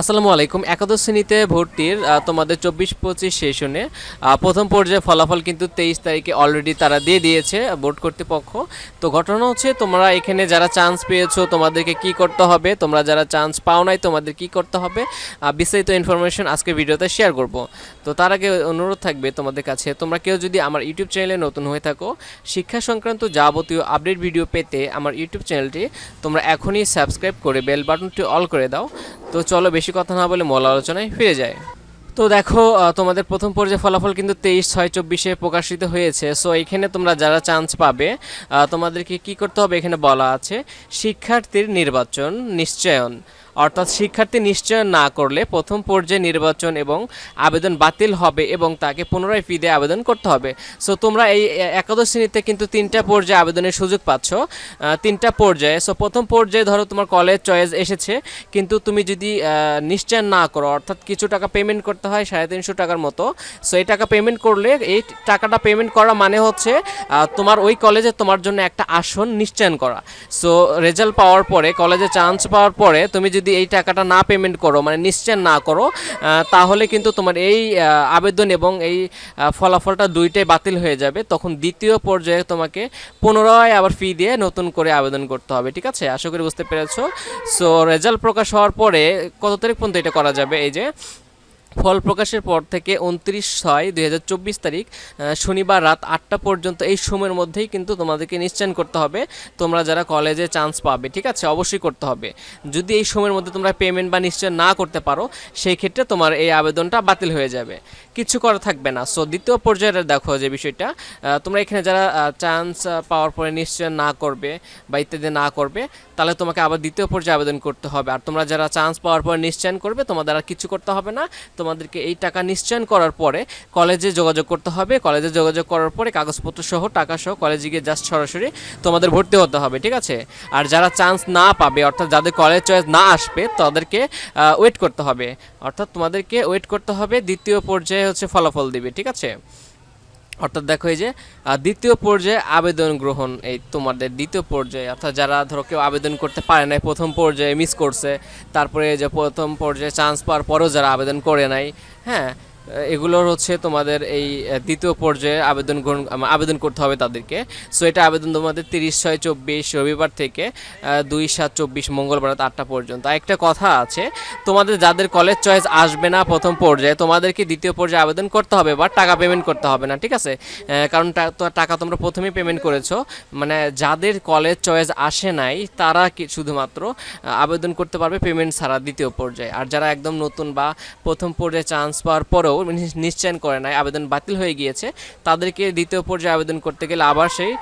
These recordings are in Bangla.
আসসালামু আলাইকুম। একাদশ শ্রেণীতে ভর্তির তোমাদের চব্বিশ পঁচিশ সেশনে প্রথম পর্যায়ে ফলাফল কিন্তু তেইশ তারিখে অলরেডি তারা দিয়ে দিয়েছে বোর্ড কর্তৃপক্ষ। তো ঘটনা হচ্ছে, তোমরা এখানে যারা চান্স পেয়েছ, তোমাদেরকে কি করতে হবে? তোমরা যারা চান্স পাও নাই, তোমাদের কি করতে হবে? বিস্তারিত ইনফরমেশন আজকে ভিডিওতে শেয়ার করব। তো তার আগে অনুরোধ থাকবে তোমাদের কাছে, তোমরা কেউ যদি আমার ইউটিউব চ্যানেলে নতুন হয়ে থাকো, শিক্ষা সংক্রান্ত যাবতীয় আপডেট ভিডিও পেতে আমার ইউটিউব চ্যানেলটি তোমরা এখনই সাবস্ক্রাইব করে বেল বাটনটি অল করে দাও। তো চলো বেশি কথা না বলে মল আলোচনায় ফিরে যায় তো দেখো তোমাদের প্রথম পর্যায়ে ফলাফল কিন্তু তেইশ, ছয়, চব্বিশে প্রকাশিত হয়েছে। সো এখানে তোমরা যারা চান্স পাবে তোমাদেরকে কি করতে হবে? এখানে বলা আছে, শিক্ষার্থীর নির্বাচন নিশ্চয়ন। অর্থাৎ শিক্ষার্থী নিশ্চয় না করলে প্রথম পর্যায়ে নির্বাচন এবং আবেদন বাতিল হবে এবং তাকে পুনরায় ফি দিয়ে আবেদন করতে হবে। সো তোমরা এই একাদশ শ্রেণীতে কিন্তু তিনটা পর্যায়ে আবেদনের সুযোগ পাচ্ছ। তিনটা পর্যায়ে সো প্রথম পর্যায়ে ধরো তোমার কলেজ চয়েস এসেছে, কিন্তু তুমি যদি নিশ্চয় না করো, অর্থাৎ কিছু টাকা পেমেন্ট করতে হয়, সাড়ে তিনশো টাকার মতো সো এই টাকা পেমেন্ট করলে, এই টাকাটা পেমেন্ট করা মানে হচ্ছে তোমার ওই কলেজে তোমার জন্য একটা আসন নিশ্চয়ন করা। সো রেজাল্ট পাওয়ার পরে কলেজে চান্স পাওয়ার পরে, তুমি যদি এই টাকাটা না পেমেন্ট করো মানে নিশ্চয় না করো তাহলে কিন্তু তোমার এই আবেদন এবং এই ফলাফলটা দুইটাই বাতিল হয়ে যাবে। তখন দ্বিতীয় পর্যায়ে তোমাকে পুনরায় আবার ফি দিয়ে নতুন করে আবেদন করতে হবে, ঠিক আছে? আশা করি বুঝতে পেরেছ। সো রেজাল্ট প্রকাশ হওয়ার পরে কত তারিখ পর্যন্ত এটা করা যাবে? এই যে ফল প্রকাশের পর থেকে উনত্রিশ ছয় দুই তারিখ শনিবার রাত আটটা পর্যন্ত এই সময়ের মধ্যেই কিন্তু তোমাদেরকে নিশ্চয়ন করতে হবে। তোমরা যারা কলেজে চান্স পাবে, ঠিক আছে? অবশ্যই করতে হবে। যদি এই সময়ের মধ্যে তোমরা পেমেন্ট বা নিশ্চয় না করতে পারো, সেই ক্ষেত্রে তোমার এই আবেদনটা বাতিল হয়ে যাবে। কিছু করা থাকবে না। সো দ্বিতীয় পর্যায়ে দেখো যে বিষয়টা তোমরা এখানে যারা চান্স পাওয়ার পরে নিশ্চয় না করবে বা ইত্যাদি না করবে, তাহলে তোমাকে আবার দ্বিতীয় পর্যায়ে আবেদন করতে হবে। আর তোমরা যারা চান্স পাওয়ার পরে নিশ্চয়ন করবে, তোমাদের আর কিছু করতে হবে না। তোমাদেরকে এই টাকা নিশ্চয়ন করার পরে কলেজে যোগাযোগ করতে হবে। কলেজে যোগাযোগ করার পরে কাগজপত্র সহ, টাকা সহ কলেজে গিয়ে জাস্ট সরাসরি তোমাদের ভর্তি হতে হবে, ঠিক আছে? আর যারা চান্স না পাবে, অর্থাৎ যাদের কলেজ চয়েস না আসবে, তাদেরকে ওয়েট করতে হবে। অর্থাৎ তোমাদেরকে ওয়েট করতে হবে, দ্বিতীয় পর্যায়ে হচ্ছে ফলাফল দিবে, ঠিক আছে? অর্থাৎ দেখো এই যে দ্বিতীয় পর্যায়ে আবেদন গ্রহণ, এই তোমাদের দ্বিতীয় পর্যায়ে, অর্থাৎ যারা ধরো কেউ আবেদন করতে পারে নাই, প্রথম পর্যায়ে মিস করছে, তারপরে যে প্রথম পর্যায়ে চান্স পাওয়ার পরেও যারা আবেদন করে নাই হ্যাঁ? এগুলোর হচ্ছে তোমাদের এই দ্বিতীয় পর্যায়ে আবেদন গ্রহণ আবেদন করতে হবে তাদেরকে। সো এটা আবেদন তোমাদের তিরিশ ছয় চব্বিশ রবিবার থেকে দুই সাত চব্বিশ মঙ্গলবার রাত আটটা পর্যন্ত। একটা কথা আছে, তোমাদের যাদের কলেজ চয়েস আসবে না প্রথম পর্যায়ে, তোমাদেরকে দ্বিতীয় পর্যায়ে আবেদন করতে হবে বা টাকা পেমেন্ট করতে হবে না, ঠিক আছে? কারণ টাকা তোমরা প্রথমেই পেমেন্ট করেছ। মানে যাদের কলেজ চয়েস আসে নাই, তারা কি, শুধুমাত্র আবেদন করতে পারবে পেমেন্ট ছাড়া দ্বিতীয় পর্যায়ে। আর যারা একদম নতুন বা প্রথম পর্যায়ে চান্স পাওয়ার পরেও নি- নিশ্চয়ন করে নাই আবেদন বাতিল হয়ে গিয়েছে। তাদেরকে দ্বিতীয় পর্যায়ে আবেদন করতে গেলে আবার সেই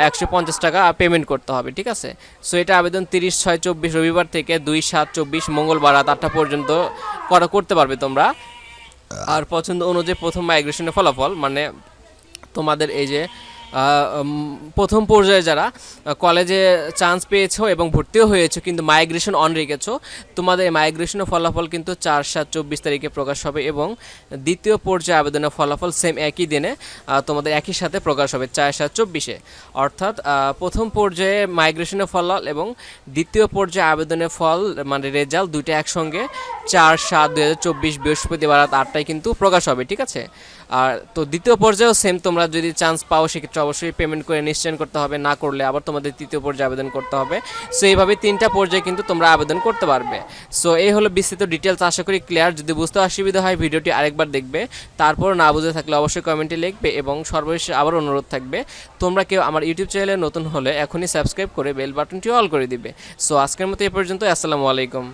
একশো পঞ্চাশ টাকা পেমেন্ট করতে হবে ঠিক আছে? সো এটা আবেদন তিরিশ ছয় চব্বিশ রবিবার থেকে দুই সাত চব্বিশ মঙ্গলবার রাত আটটা পর্যন্ত করা করতে পারবে তোমরা। আর পছন্দ অনুযায়ী প্রথম মাইগ্রেশনের ফলাফল মানে তোমাদের এই যে প্রথম পর্যায়ে যারা কলেজে চান্স পেয়েছ এবং ভর্তিও হয়েছো, কিন্তু মাইগ্রেশন অন রেখেছো, তোমাদের মাইগ্রেশনের ফলাফল কিন্তু চার সাত চব্বিশ তারিখে প্রকাশ হবে এবং দ্বিতীয় পর্যায়ে আবেদনের ফলাফল সেম একই দিনে তোমাদের একই সাথে প্রকাশ হবে চার সাত চব্বিশে। অর্থাৎ প্রথম পর্যায়ে মাইগ্রেশনের ফল এবং দ্বিতীয় পর্যায়ে আবেদনের ফল মানে রেজাল্ট দুইটা একসঙ্গে, চার সাত দুই হাজার চব্বিশ বৃহস্পতিবার রাত আটটায় কিন্তু প্রকাশ হবে, ঠিক আছে? আর তো দ্বিতীয় পর্যায়েও সেম তোমরা যদি চান্স পাও, সেক্ষেত্রে অবশ্যই পেমেন্ট করে নিশ্চয়ন করতে হবে, না করলে আবার তোমাদের তৃতীয় পর্যায়ে আবেদন করতে হবে। সো এইভাবে তিনটা পর্যায়ে কিন্তু তোমরা আবেদন করতে পারবে। সো এই হলো বিস্তৃত ডিটেলস আশা করি ক্লিয়ার যদি বুঝতে অসুবিধা হয়, ভিডিওটি আরেকবার দেখবে। তারপর না বুঝে থাকলে অবশ্যই কমেন্টে লিখবে এবং সর্বশেষে আবার অনুরোধ থাকবে, তোমরা কেউ আমার ইউটিউব চ্যানেলে নতুন হলে এখনই সাবস্ক্রাইব করে বেল বাটনটি অল করে দিবে। সো আজকের মতো এ পর্যন্ত আসসালামু আলাইকুম।